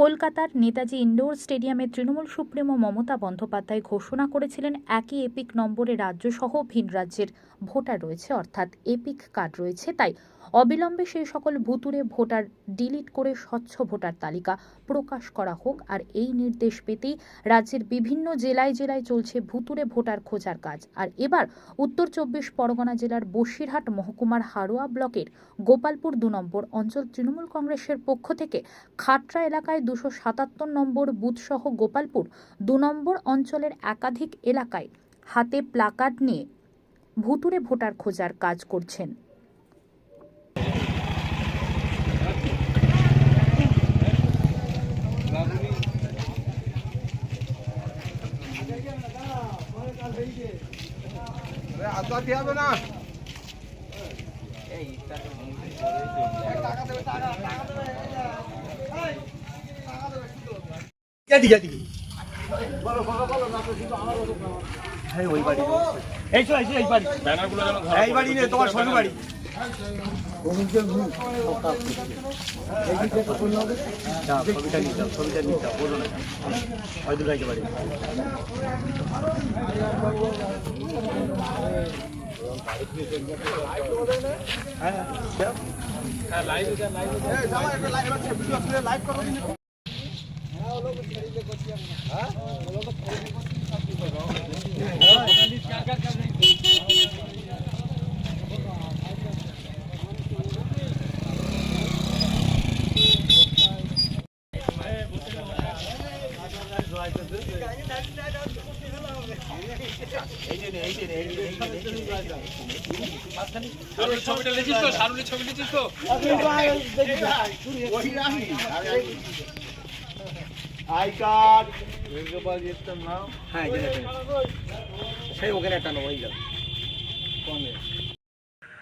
কলকাতার নেতাজি ইন্ডোর স্টেডিয়ামে তৃণমূল সুপ্রিমো মমতা বন্দ্যোপাধ্যায় ঘোষণা করেছিলেন একই এপিক নম্বরে রাজ্যসহ ভিন রাজ্যের ভোটার রয়েছে, অর্থাৎ এপিক কার্ড রয়েছে, তাই অবিলম্বে সেই সকল ভুতুরে ভোটার ডিলিট করে স্বচ্ছ ভোটার তালিকা প্রকাশ করা হোক, আর এই নির্দেশ পেতেই রাজ্যের বিভিন্ন জেলায় জেলায় চলছে ভুতুরে ভোটার খোঁজার কাজ। আর এবার উত্তর চব্বিশ পরগনা জেলার বসিরহাট মহকুমার হারোয়া ব্লকের গোপালপুর দু নম্বর অঞ্চল তৃণমূল কংগ্রেসের পক্ষ থেকে খাটরা এলাকায় দুশো সাতাত্তর নম্বর বুথসহ গোপালপুর দু নম্বর অঞ্চলের একাধিক এলাকায় হাতে প্লাকার্ড নিয়ে ভুতুরে ভোটার খোঁজার কাজ করছেন। হ্যাঁ বাড়ি এই বাড়ি নেই তোমার সঙ্গে বাড়ি ছবিটা নিয়ে যাও ছবিটা নিয়ে যাও বলো না হয়তো রাইতে বাড়ি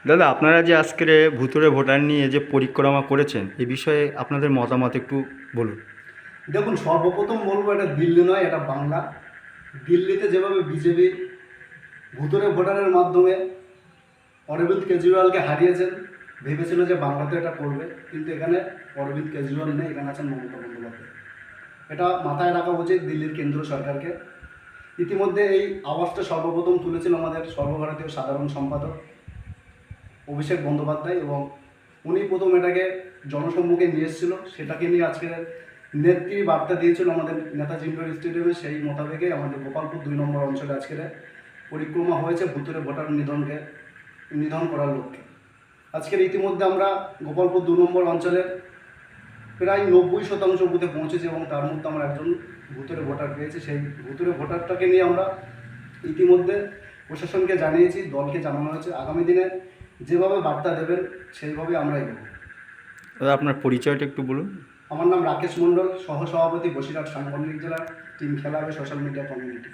দাদা, আপনারা যে আজকের ভুতুরে ভোটার নিয়ে যে পরিক্রমা করেছেন, এ বিষয়ে আপনাদের মতামত একটু বলুন। দেখুন, সর্বপ্রথম বলব এটা দিল্লি নয়, এটা বাংলা। দিল্লিতে যেভাবে বিজেপি ভুতুরে ভোটারের মাধ্যমে অরবিন্দ কেজরিওয়ালকে হারিয়েছেন, ভেবেছিল যে বাংলাতে এটা করবে, কিন্তু এখানে অরবিন্দ কেজরিওয়াল নেই, এখানে আছেন মমতা বন্দ্যোপাধ্যায়। এটা মাথায় রাখা উচিত দিল্লির কেন্দ্র সরকারকে। ইতিমধ্যে এই আওয়াজটা সর্বপ্রথম তুলেছিল আমাদের সর্বভারতীয় সাধারণ সম্পাদক অভিষেক বন্দ্যোপাধ্যায় এবং উনি প্রথম এটাকে জনসম্মুখে নিয়ে এসেছিল, সেটাকে নিয়ে আজকের নেত্রী বার্তা দিয়েছিল আমাদের নেতাজি ইন্ডোর স্টেডিয়ামে সেই মোতাবেকে আমাদের গোপালপুর দুই নম্বর অঞ্চলে আজকের পরিক্রমা হয়েছে ভুতুরে ভোটার নিধনকে, নিধন করার লক্ষ্যে। আজকের ইতিমধ্যে আমরা গোপালপুর দু নম্বর অঞ্চলের প্রায় নব্বই শতাংশ বুথে পৌঁছেছি এবং তার মধ্যে আমরা একজন ভুতুরে ভোটার পেয়েছি। সেই ভুতুরে ভোটারটাকে নিয়ে আমরা ইতিমধ্যে প্রশাসনকে জানিয়েছি, দলকে জানানো হয়েছে। আগামী দিনে যেভাবে বার্তা দেবেন, সেইভাবে আমরা এগোবো দাদা, আপনার পরিচয়টা একটু বলুন। আমার নাম রাকেশ মণ্ডল সহ সভাপতি বসিরহাট সাংগঠনিক জেলার, টিম খেলা হবে সোশ্যাল মিডিয়া কমিউনিটি